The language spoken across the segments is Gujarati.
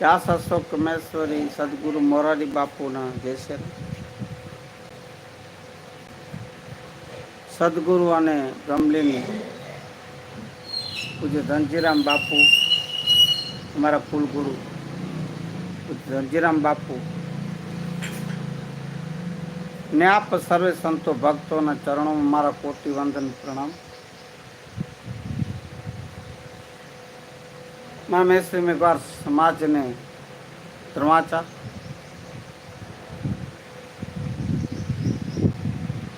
વ્યાસ અશોક કમેશ્વરી સદગુરુ મોરારી બાપુના જે છે. સદગુરુ અને ગમલીની પૂજ્ય ધનજીરામ બાપુ, અમારા કુલગુરુ પૂજ્ય ધનજીરામ બાપુ ને આપ સર્વે સંતો ભક્તોના ચરણોમાં મારા કોટી વંદન પ્રણામ. મેશ્રી મેઘવાર સમાજને ધર્માચાર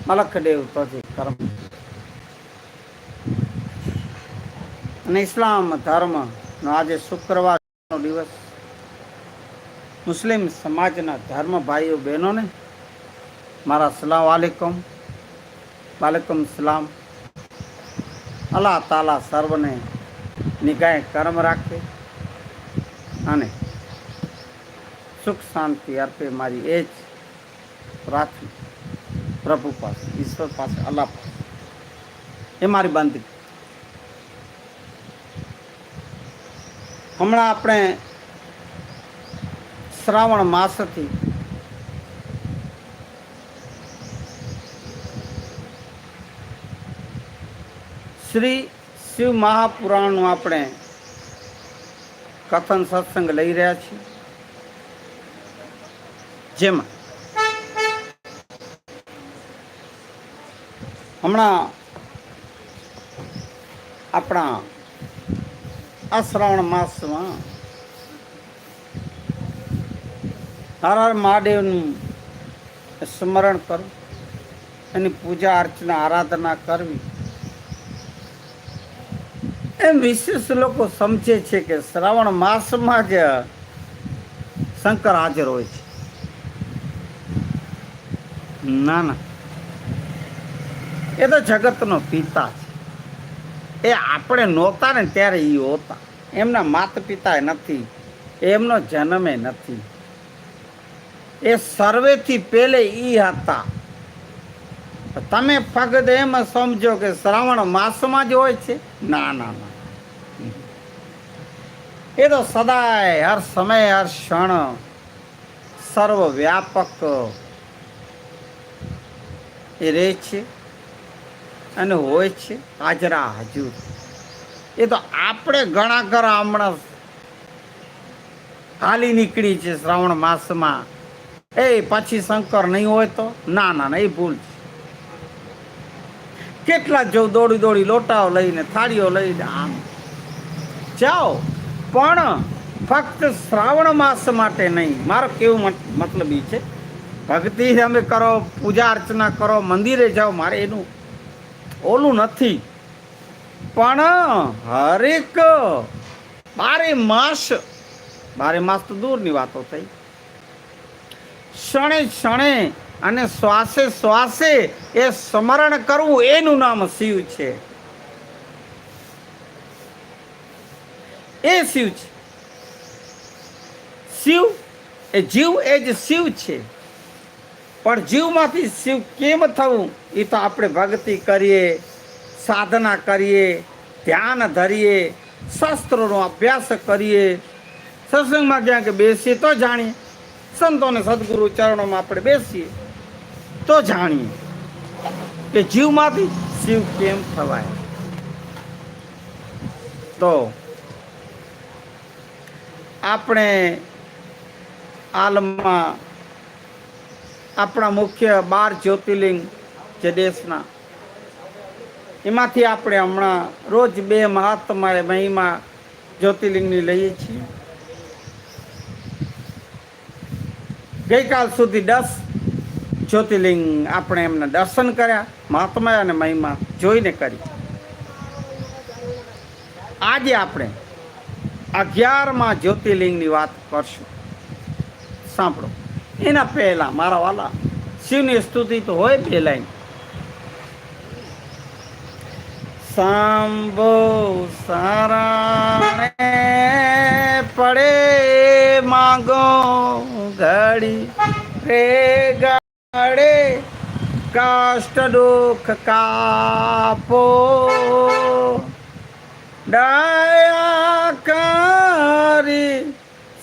મલખદેવ તો જે કર્મ. અને ઇસ્લામ ધર્મનો આજે શુક્રવારનો દિવસ. મુસ્લિમ સમાજના ધર્મ ભાઈઓ બહેનોને મારા સલામ વાલેકુમ વાલેકુમ સલામ. અલ્લાહ તાલા સર્વને નિગાય કર્મ રાખે અને સુખ શાંતિ અર્પે મારી એ જ પ્રાર્થના. પ્રભુ પાસે, ઈશ્વર પાસે, અલ્લાહ પાસે. એ મારી બંદી હમણાં આપણે શ્રાવણ માસથી શ્રી શિવ મહાપુરાણનું આપણે કથન સત્સંગ લઈ રહ્યા છીએ. જેમાં હમણાં આપણા આ શ્રાવણ માસમાં હર હર મહાદેવનું સ્મરણ કરવું એની પૂજા અર્ચના, આરાધના કરવી. એમ વિશેષ લોકો સમજે છે કે શ્રાવણ માસમાં જ શંકર હાજર હોય છે. ના ના. એ તો જગતનો પિતા છે. એ આપણે નહોતા ને ત્યારે એ હોતા. એમના માતા પિતા નથી, એમનો જન્મે નથી. એ સર્વેથી પહેલે એ હતા. તમે ફક્ત એમ સમજો કે શ્રાવણ માસમાં જ હોય છે? ના ના ના. એ તો સદાય હર સમય હર ક્ષણ સર્વ વ્યાપક એ રહે છે અને હોય છે હાજરા હજુર. એ તો આપણે ઘણા ઘણા હમણાં હાલી નીકળી છે શ્રાવણ માસમાં. એ પછી શંકર નહીં હોય તો? ના ના ના, એ ભૂલ છે. કેટલા જો દોડી દોડી લોટાઓ લઈને, થાળીઓ લઈને આમ. જાઓ. પણ ફક્ત શ્રાવણ માસ માટે નહીં. મારો કેવું મતલબ એ છે. ભક્તિ તમે કરો, પૂજા અર્ચના કરો, મંદિરે જાઓ, મારે એનું ઓલું નથી. પણ હરેક બારે માસ બારે માસ તો દૂરની વાતો થઈ. ક્ષણે ક્ષણે અને શ્વાસે શ્વાસે એ સ્મરણ કરવું એનું નામ શિવ છે. એ શિવ છે. શિવ એ જીવ એ જ શિવ છે. પણ જીવમાંથી શિવ કેમ થવું એ તો આપણે ભક્તિ કરીએ, સાધના કરીએ, ધ્યાન ધરીએ, શાસ્ત્રોનો અભ્યાસ કરીએ. સત્સંગમાં ક્યાંક બેસીએ તો જાણીએ. સંતોને સદગુરુ ચરણોમાં આપણે બેસીએ તો જાણીએ કે જીવમાંથી શિવ કેમ થવાય. તો આપણે હાલમાં આપણા મુખ્ય બાર જ્યોતિર્લિંગ જે દેશના, એમાંથી આપણે હમણાં રોજ બે મહાત્મા મહિમા જ્યોતિર્લિંગની લઈએ છીએ. ગઈકાલ સુધી દસ જ્યોતિર્લિંગ આપણે એમને દર્શન કર્યા મહાત્મા અને મહિમા જોઈને કરી. આજે આપણે અગિયારમાં જ્યોતિર્લિંગની વાત કરશું. સાંભળો. એના પહેલાં મારા વાલા, શિવની સ્તુતિ તો હોય બે લાઈન. સાંભો સારાણે પડે માગો ઘડી, રે ગાડે કાષ્ટ દુઃખ કાપો. દયા કરી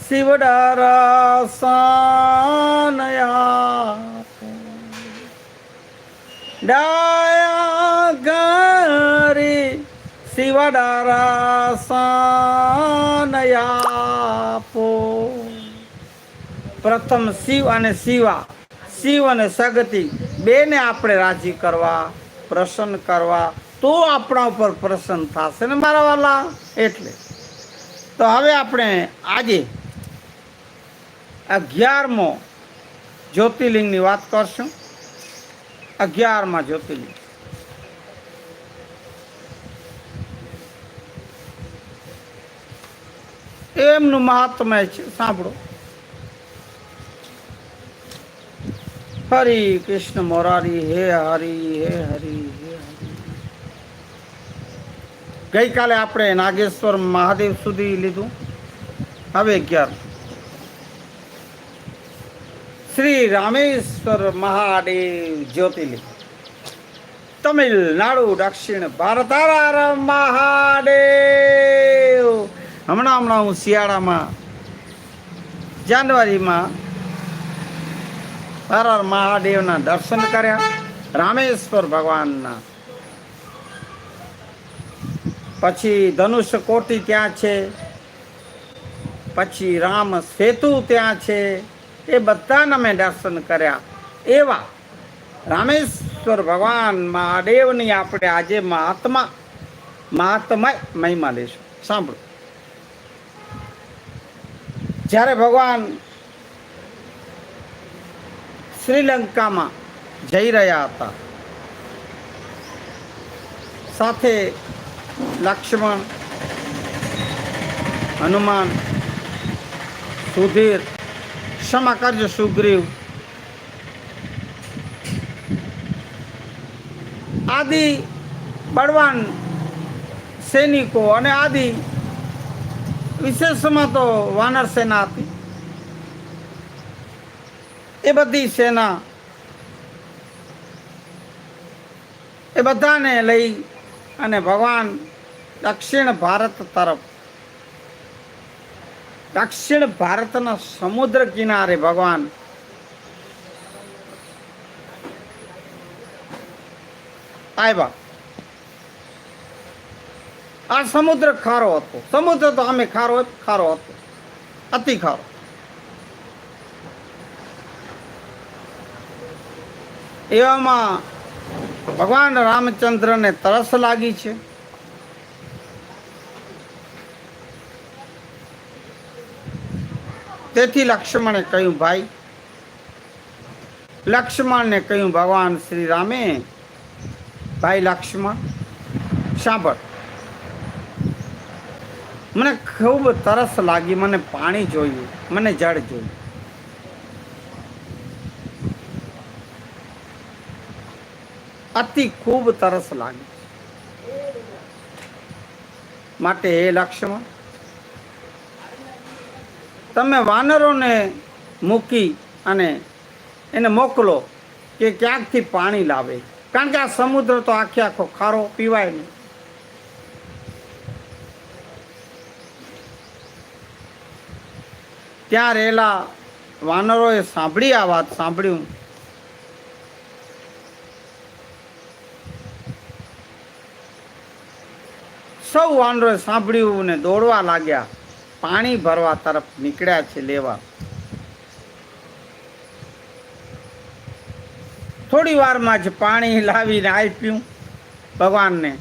શિવડારા સાનયા. ડાયા કરી શિવડારા સાનયા પો પ્રથમ શિવ અને શિવા, શિવ અને સગતિ બેને આપણે રાજી કરવા, પ્રસન્ન કરવા, તો આપણા ઉપર પ્રસન્ન થશે ને મારા વાલા? એટલે તો હવે આપણે આજે અગિયારમો જ્યોતિર્લિંગની વાત કરશું. અગિયારમાં જ્યોતિર્લિંગ. એમનું મહાત્મય છે, સાંભળો. હરી કૃષ્ણ મોરારી, હે હરી હે હરી, હે ગઈકાલે આપણે નાગેશ્વર મહાદેવ સુધી લીધું. હવે અગિયાર શ્રી રામેશ્વર મહાદેવ જ્યોતિર્લિંગ. તમિલનાડુ દક્ષિણ ભારત મહાદેવ. હમણાં હમણાં હું શિયાળામાં, જાન્યુઆરીમાં હર મહાદેવના દર્શન કર્યા. રામેશ્વર ભગવાનના પછી ધનુષ્ય કોટી ત્યાં છે. પછી રામ સેતુ ત્યાં છે. એ બધાના મેં દર્શન કર્યા. એવા રામેશ્વર ભગવાન મહાદેવની આપણે આજે મહાત્મા મહાત્મા મહિમા લઈશું. સાંભળો. જ્યારે ભગવાન શ્રીલંકામાં જઈ રહ્યા હતા, સાથે લક્ષ્મણ, હનુમાન, સુધીર, ક્ષમા કરજો સુગ્રીવ. આદિ બળવાન સૈનિકો અને આદિ વિશેષમાં તો વાનર સેના હતી. એ બધી સેના એ બધાને લઈ અને ભગવાન દક્ષિણ ભારત તરફ. દક્ષિણ ભારતના સમુદ્ર કિનારે ભગવાન આવ્યા. આ સમુદ્ર ખારો હતો. સમુદ્ર તો અમે ખારો ખારો હતો. અતિ ખારો. એવામાં ભગવાન રામચંદ્રને તરસ લાગી છે. તેથી લક્ષ્મણે કહ્યું, ભાઈ. લક્ષ્મણને કહ્યું, ભગવાન શ્રી રામે ભાઈ લક્ષ્મણ, સાંભળ. મને ખૂબ તરસ લાગી, મને પાણી જોયું, મને જળ જોયું. અતિ ખૂબ તરસ લાગી. માટે હે લક્ષ્મણ તમે વાનરોને મૂકી અને એને મોકલો કે ક્યાંકથી પાણી લાવે. કારણ કે આ સમુદ્ર તો આખે આખો ખારો પીવાય નહીં. ત્યાં રહેલા વાનરોએ સાંભળી આ વાત સાંભળ્યું. સૌ વાનરોએ સાંભળ્યું ને દોડવા લાગ્યા. પાણી ભરવા તરફ નીકળ્યા છે લેવા. થોડી વારમાં જ પાણી લાવીને આપ્યું ભગવાનને.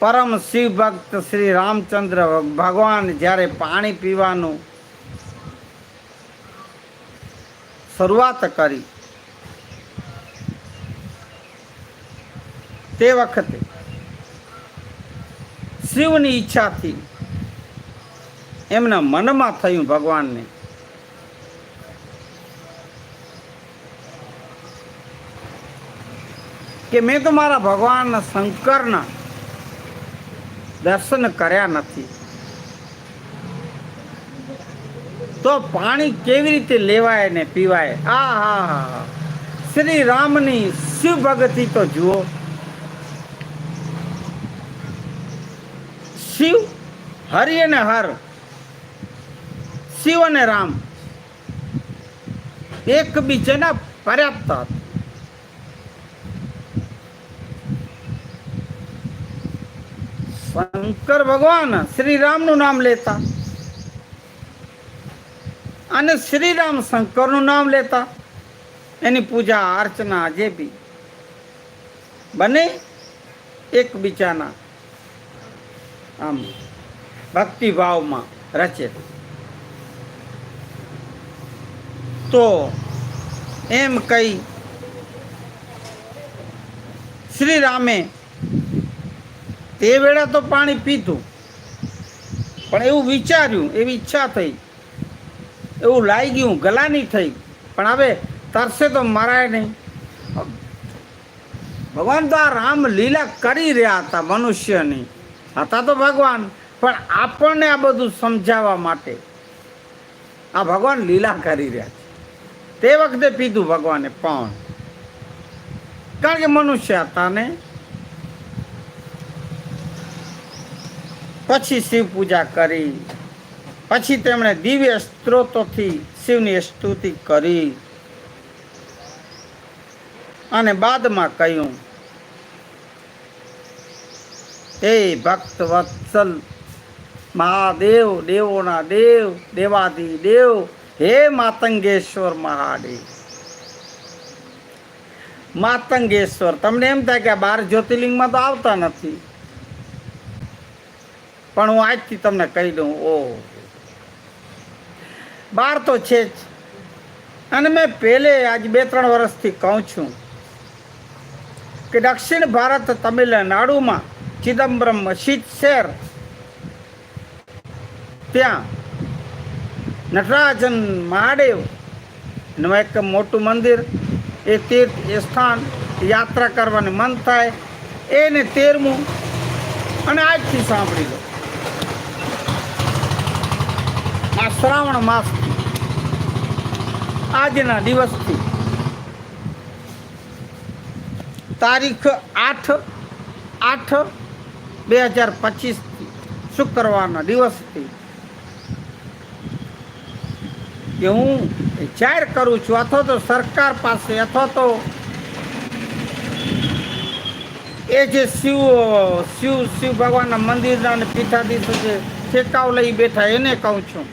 પરમ શિવ ભક્ત શ્રી રામચંદ્ર ભગવાન જ્યારે પાણી પીવાનું શરૂઆત કરી તે વખતે શિવની ઈચ્છાથી એમના મનમાં થયું ભગવાનને. કે મેં તો મારા ભગવાન શંકરના દર્શન કર્યા નથી. તો પાણી કેવી રીતે લેવાય ને પીવાય? આ હા હા શ્રી રામની શિવ ભગતિ તો જુઓ શિવ હરિ અને હર, શિવ અને રામ એકબીજાના પર્યાપ્ત હતા. શંકર ભગવાન શ્રી રામનું નામ લેતા અને શ્રી રામ શંકરનું નામ લેતા એની પૂજા અર્ચના જે બી બને એકબીજાના આમ. ભક્તિભાવમાં રચે. તો એમ કહી શ્રી રામે તે વેળા તો પાણી પીધું. પણ એવું વિચાર્યું, એવી ઈચ્છા થઈ. એવું લાગી ગયું ગલાની થઈ. પણ હવે તરસે તો મરાય નહીં. ભગવાન તો આ રામ લીલા કરી રહ્યા હતા મનુષ્યની. હતા તો ભગવાન. પણ આપણને આ બધું સમજાવવા માટે આ ભગવાન લીલા કરી રહ્યા છે. તે વખતે પીધું ભગવાને પણ. કારણ કે મનુષ્ય હતા ને. પછી શિવ પૂજા કરી. પછી તેમણે દિવ્ય સ્ત્રોતોથી શિવની સ્તુતિ કરી. અને બાદમાં કહ્યું એ ભક્ત વત્સલ મહાદેવ, દેવોના દેવ, દેવાદી દેવ, હે માતંગેશ્વર મહાદેવ. માતંગેશ્વર, તમને એમ થાય કે બાર જ્યોતિર્લિંગમાં તો આવતા નથી. પણ હું આજથી તમને કહી દઉં, ઓ. બાર તો છે જ. અને મેં પહેલે આજ બે ત્રણ વર્ષથી કહું છું કે દક્ષિણ ભારત તમિલનાડુમાં ચિદમ્બરમ શીત શહેર ત્યાં. નટરાજન મહાદેવનું એક મોટું મંદિર, એ તીર્થ, એ સ્થાન યાત્રા કરવાનું મન થાય, એને તેરમું. અને આજથી સાંભળી લો. આ શ્રાવણ માસ આજના દિવસથી તારીખ આઠ આઠ, બે હજાર પચીસથી શુક્રવારના દિવસથી કે હું જાહેર કરું છું. અથવા તો સરકાર પાસે, અથવા તો એ જે શિવ શિવ શિવ ભગવાનના મંદિરના અને પીઠાધીશો જે ઠેકાવ લઈ બેઠા, એને કહું છું.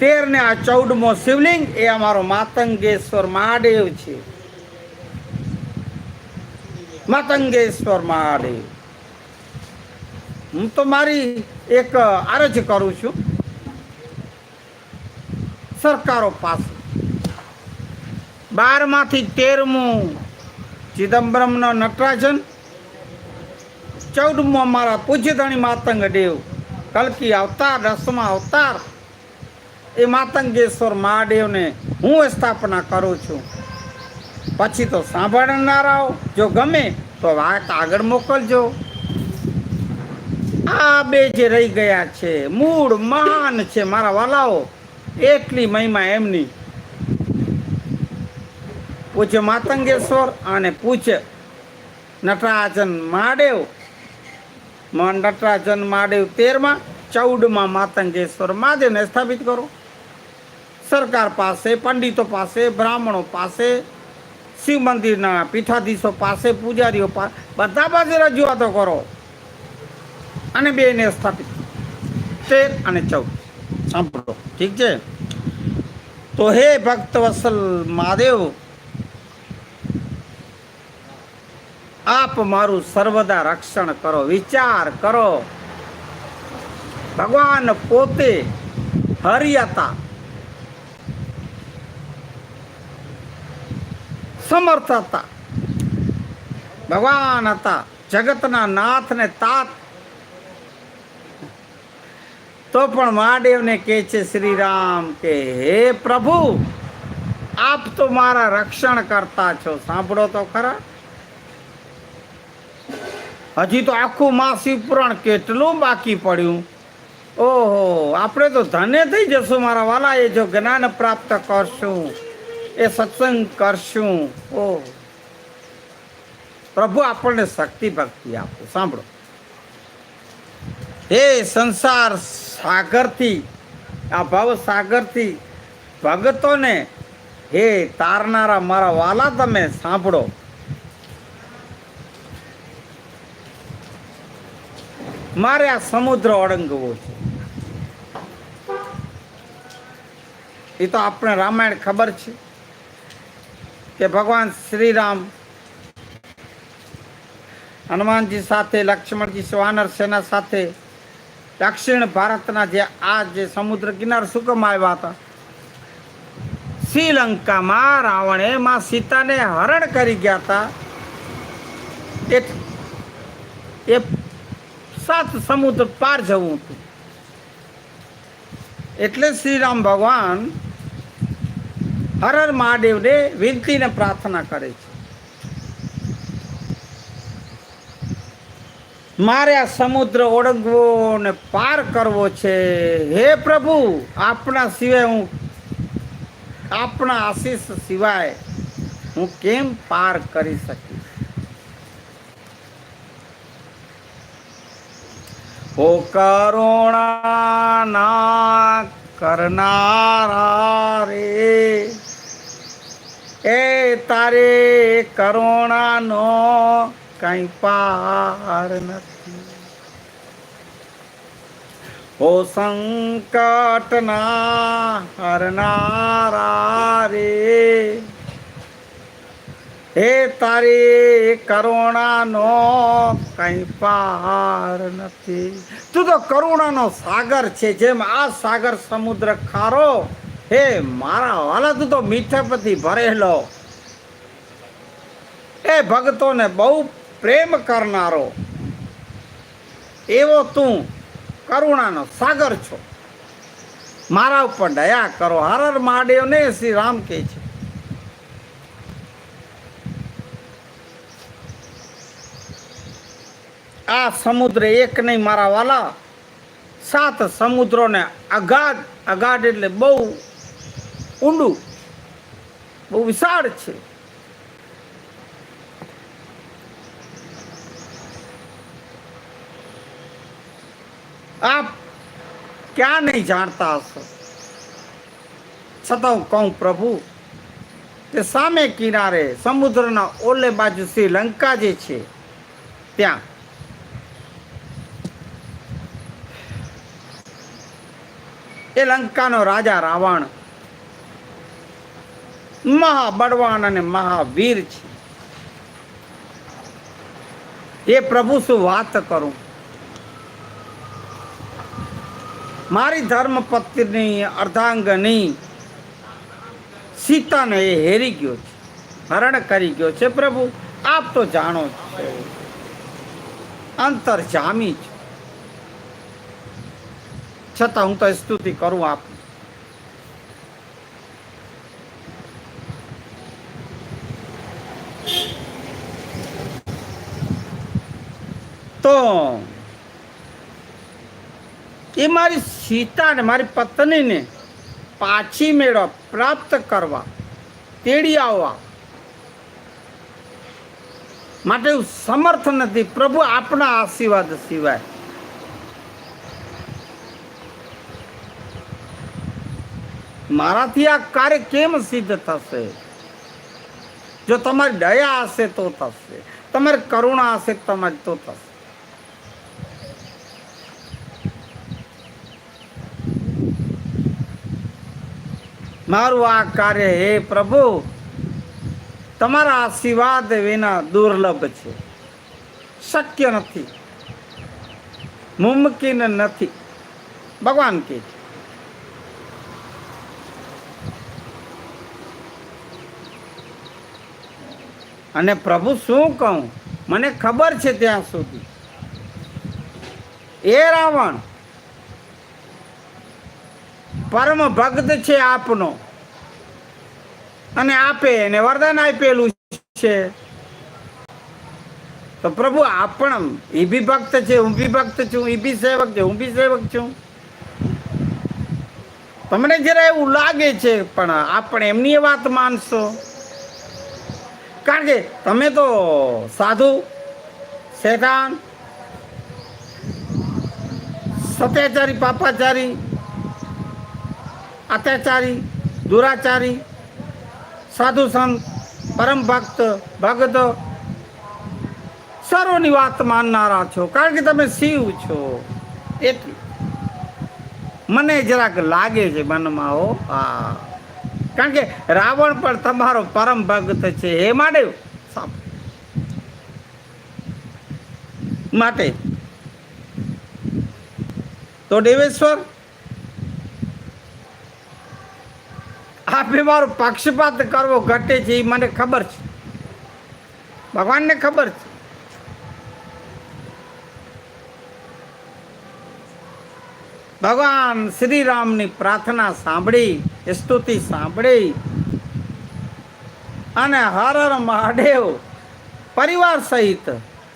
તેર ને આ ચૌદમો શિવલિંગ, એ અમારો માતંગેશ્વર મહાદેવ છે. માતંગેશ્વર મહાદેવ. હું તો મારી એક અરજ કરું છું. સરકારો પાસે. બારમાંથી તેરમું ચિદમ્બરમનો નટરાજન, ચૌદમો અમારા પૂજ્યધણી માતંગ દેવ, કલકી અવતાર દસમા અવતાર. એ માતંગેશ્વર મહાદેવને હું સ્થાપના કરું છું. પછી તો સાંભળનારાઓ, જો ગમે તો વાત આગળ મોકલજો. આ બે જે રહી ગયા છે, મૂળ મહાન છે મારા વાલાઓ. એટલી મહિમા એમની. પૂછ્ય માતંગેશ્વર અને પૂછ્ય નટરાજન મહાદેવ. નટરાજન મહાદેવ તેરમાં ચૌદમાં માતંગેશ્વર મહાદેવને સ્થાપિત કરો. સરકાર પાસે, પંડિતો પાસે, બ્રાહ્મણો પાસે, શિવ મંદિરના પીઠાધીશો પાસે, પૂજારીઓ પાસે બધા પાસે રજૂઆતો કરો. અને બેને સ્થાપિત. તેર અને ચૌદ. સાંભળો. ઠીક છે? તો હે ભક્ત વસલ મહાદેવ, આપ મારું સર્વદા રક્ષણ કરો, વિચાર કરો. ભગવાન પોતે હરિ હતા સમર્થ હતા ભગવાન હતા, જગતના નાથ ને તાત તો પણ મહાદેવને કહે છે શ્રી રામ કે હે પ્રભુ, આપ તો મારા રક્ષણ કરતા છો. સાંભળો તો ખરા. હજી તો આખું માસી પુરાણ કેટલું બાકી પડ્યું. ઓહો, આપણે તો ધન્ય થઈ જશું મારા વાલા, એ જો જ્ઞાન પ્રાપ્ત કરશું, એ સત્સંગ કરશું. ઓ. પ્રભુ, આપણને શક્તિ ભક્તિ આપો. સાંભળો. હે સંસાર સાગરથી, આ ભવ સાગરથી ભગતોને, હે, તારનારા મારા વાલા તમે સાંભળો. મારે આ સમુદ્ર ઓળંગવો છે. એ તો આપણે રામાયણ ખબર છે કે ભગવાન શ્રી રામ હનુમાનજી સાથે, લક્ષ્મણજી વાનર સેના સાથે દક્ષિણ ભારતના જે આ જે સમુદ્ર કિનાર સુકમ આવ્યા હતા, શ્રીલંકામાં રાવણે માં સીતાને હરણ કરી ગયા હતા. એ- એ સાત સમુદ્ર પાર જવું હતું. એટલે શ્રીરામ ભગવાન હર હર મહાદેવને વિનતીને પ્રાર્થના કરે છે. મારે આ સમુદ્ર ઓળંગવો ને પાર કરવો છે. હે પ્રભુ આપણા સિવાય હું આપણા આશીષ સિવાય હું કેમ પાર કરી શકીશ? ઓ કરુણા ના કરનારા રે, એ તારે કરુણાનો કઈ પાર નથી. ઓ સંકટના હરનારા રે, હે તારી કરુણાનો કઈ પાર નથી. તું તો કરુણાનો સાગર છે, જેમ આ સાગર સમુદ્ર ખારો, હે મારા વાલા, તું તો મીઠાપથી ભરેલો. એ ભક્તોને બહુ પ્રેમ કરનારો, એવો તું કરુણાનો સાગર છો. મારા ઉપર દયા કરો. હરર હર મહાદેવને શ્રી રામ કહે છે. આ સમુદ્ર એક નહીં, મારા વાલા. સાત સમુદ્રોને અગાધ અગાધ એટલે બહુ ઊંડું, બહુ વિશાળ છે. આપ ક્યાં નહીં જાણતા હશો? છતાં હું કહું પ્રભુ, તે સામે કિનારે સમુદ્રના ઓલે બાજુ શ્રીલંકા જે છે, ત્યાં. એ લંકાનો રાજા રાવણ મહાબળવાન અને મહાવીર છે. એ પ્રભુ શું વાત કરું? મારી ધર્મપત્ની અર્ધાંગની સીતાને એ હેરી ગયો છે, હરણ કરી ગયો છે પ્રભુ. આપ તો જાણો છો. અંતર જામી છે. છતાં હું તો સ્તુતિ કરું આપ. તો એ મારી સીતાને મારી પત્નીને પાછી મેળવવા પ્રાપ્ત કરવા, તેડી આવવા. માટે હું સમર્થ નથી. પ્રભુ આપના આશીર્વાદ સિવાય. મારાથી આ કાર્ય કેમ સિદ્ધ થશે? જો તમારી દયા હશે તો થશે. તમારી કરુણા હશે તમારી તો થશે. મારું આ કાર્ય હે પ્રભુ, તમારા આશીર્વાદ વિના દુર્લભ છે. શક્ય નથી. મુમકિન નથી. ભગવાન કે અને પ્રભુ શું કહું? મને ખબર છે ત્યાં સુધી. એ રાવણ પરમ ભક્ત છે આપનો. અને આપે એને વરદાન આપેલું છે. તો પ્રભુ આપણ એ બી ભક્ત છે, હું બી ભક્ત છું, એ બી સેવક છે, હું બી સેવક છું. તમને જરા એવું લાગે છે, પણ આપણે એમની વાત માનશો? કારણ કે તમે તો સાધુ શેઠાન સત્યાચારી, પાપાચારી અત્યાચારી દુરાચારી, સાધુ સંત, પરમ ભક્ત, ભગત, સર્વની વાત માનનારા છો. કારણ કે તમે શિવ છો. એટલે મને જરાક લાગે છે મનમાં હો. હા. કારણ કે રાવણ પણ તમારો પરમ ભક્ત છે. હે માટે માટે. તો દેવેશ્વર આપે મારો પક્ષપાત કરવો ઘટે છે એ મને ખબર છે. ભગવાનને ખબર છે. ભગવાન શ્રી રામની પ્રાર્થના સાંભળી, સ્તુતિ સાંભળી અને હર હર મહાદેવ પરિવાર સહિત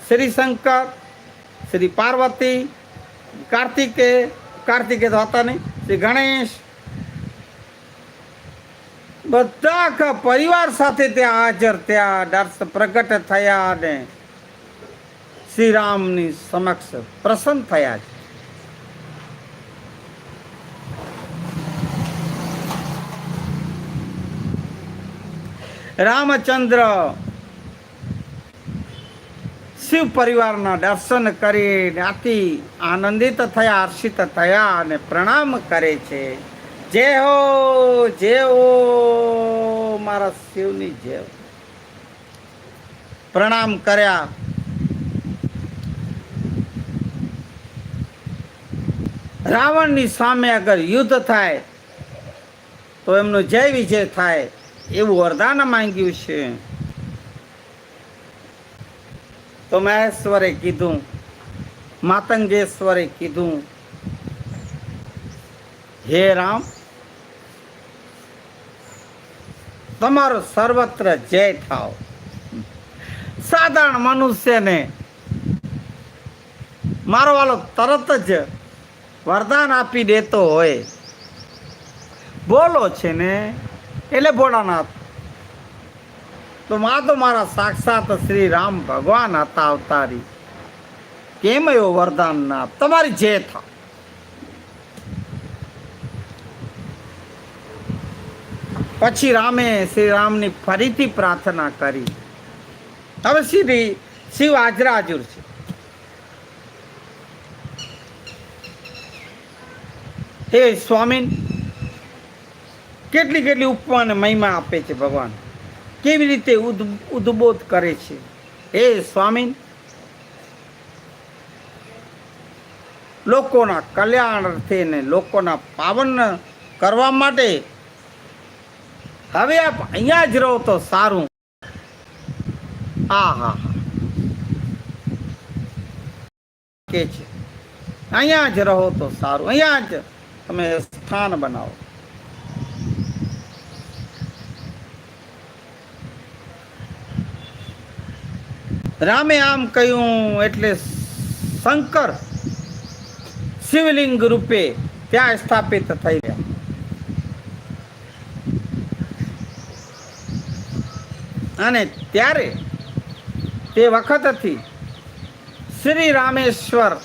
શ્રી શંકર, શ્રી પાર્વતી, કાર્તિકે કાર્તિકે તો હતા નહીં, શ્રી ગણેશ બધા પરિવાર સાથે ત્યાં હાજર થયા પ્રગટ થયા અને શ્રી રામની સમક્ષ પ્રસન્ન થયા છે. રામચંદ્ર શિવ પરિવારના દર્શન કરીને અતિ આનંદિત થયા, હર્ષિત થયા અને પ્રણામ કરે છે. જય હો જય હો, મારા શિવની જય પ્રણામ કર્યા. રાવણની સામે અગર યુદ્ધ થાય, તો એમનો જય વિજય થાય, એવું વરદાન માંગ્યું છે. તો મહેશ્વરે કીધું, માતંગેશ્વરે કીધું હે રામ. તમારો સર્વત્ર જય થાવ. સાધારણ મનુષ્યને મારો વાલો તરત જ વરદાન આપી દેતો હોય. બોલો છે ને, એટલે ભોળાનાથ. તો માં તો મારા સાક્ષાત શ્રી રામ ભગવાન હતા અવતારી. કેમ એવો વરદાન ના તમારી જે થા પછી રામે શ્રી રામની ફરીથી પ્રાર્થના કરી. હવે શ્રી શિવ હાજરા હાજર છે. હે સ્વામી કેટલી કેટલી ઉપમાને મહિમા આપે છે ભગવાન? કેવી રીતે ઉદ- ઉદ્બોધ કરે છે? હે સ્વામી લોકોના કલ્યાણ અર્થે ને લોકોના પાવન કરવા માટે હવે આપ અહીંયા જ રહો તો સારું. હા હા કે છે? અહીંયા જ રહો તો સારું. અહીંયા જ તમે સ્થાન બનાવો. રામે આમ કહ્યું એટલે શંકર શિવલિંગ રૂપે ત્યાં સ્થાપિત થઈ ગયા અને ત્યારે તે વખતથી શ્રી રામેશ્વર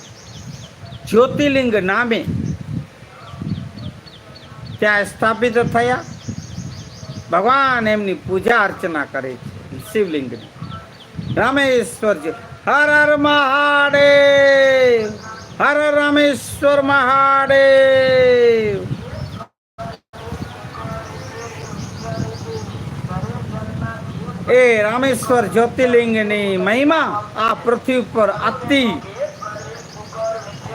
જ્યોતિર્લિંગ નામે ત્યાં સ્થાપિત થયા. ભગવાન એમની પૂજા અર્ચના કરે છે શિવલિંગની. રામેશ્વર હર હર મહાદેવ હર રામેશ્વર મહાદેવ. એ રામેશ્વર જ્યોતિર્લિંગની મહિમા આ પૃથ્વી પર અતિ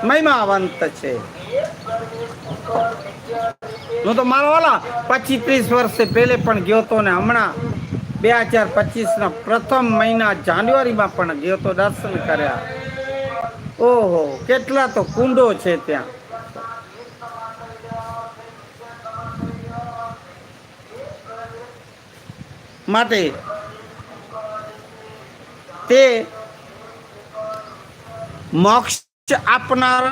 મહિમાવંત છે. હું તો મારો ઓલા પચીસ ત્રીસ વર્ષે પહેલે પણ ગયો હતો ને હમણાં બે હજાર પચીસના પ્રથમ મહિના જાન્યુઆરીમાં પણ ગયો તો દર્શન કર્યા. ઓહો, કેટલા તો કુંડો છે ત્યાં. માટે તે મોક્ષ આપનાર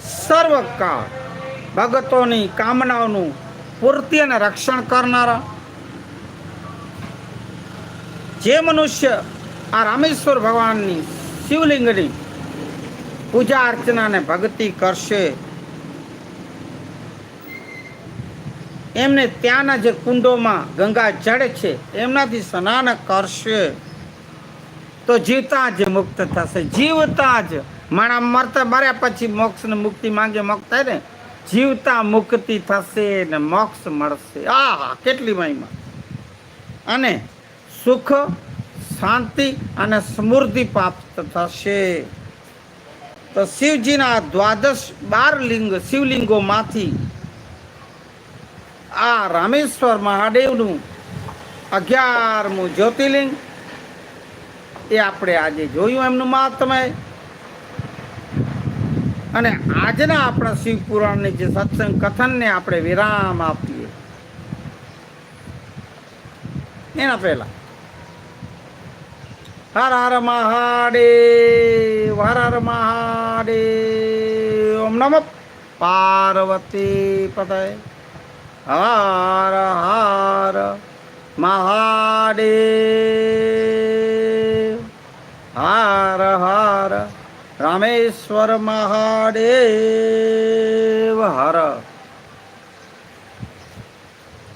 સર્વકાળ ભગતોની કામનાઓનું પૂર્તિ અને રક્ષણ કરનારા જે મનુષ્ય આ રામેશ્વર ભગવાનની શિવલિંગની પૂજા અર્ચના અને ભક્તિ કરશે એમને ત્યાંના જે કુંડોમાં ગંગા જળ છે, એમનાથી સ્નાન કરશે. તો જીવતા જ મુક્ત થશે. જીવતા જ. માણા મરતા મર્યા પછી મોક્ષ ને મુક્તિ માંગે મોક્ષ થાય ને, જીવતા મુક્તિ થશે ને મોક્ષ મળશે. આહા, કેટલી મહિમા. અને સુખ, શાંતિ અને સમૃદ્ધિ પ્રાપ્ત થશે. તો શિવજીના દ્વાદશ બાર લિંગ શિવલિંગોમાંથી આ રામેશ્વર મહાદેવનું અગિયારમું જ્યોતિર્લિંગ. એ આપણે આજે જોયું એમનું મહાત્મય. અને આજના આપણા શિવ પુરાણની જે સત્સંગ કથનને આપણે વિરામ આપીએ. એના પહેલા. હર હર મહાદેવ, હર હર મહાદેવ. ઓમ નમઃ. પાર્વતી પતય હર હર મહાદેવ હર હર રામેશ્વર મહાદેવ હર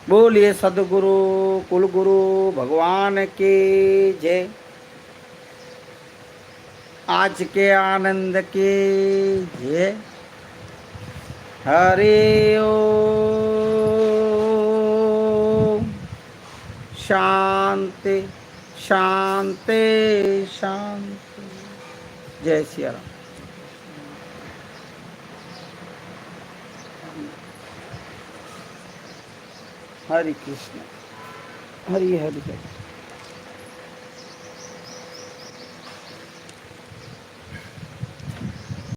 બોલીએ સદગુરુ કુલગુરુ ભગવાન કે જય आज के आनंद के जय हरे ओ शांति शांति शांति। जय सिया राम हरे कृष्ण। हरि हरि हरि।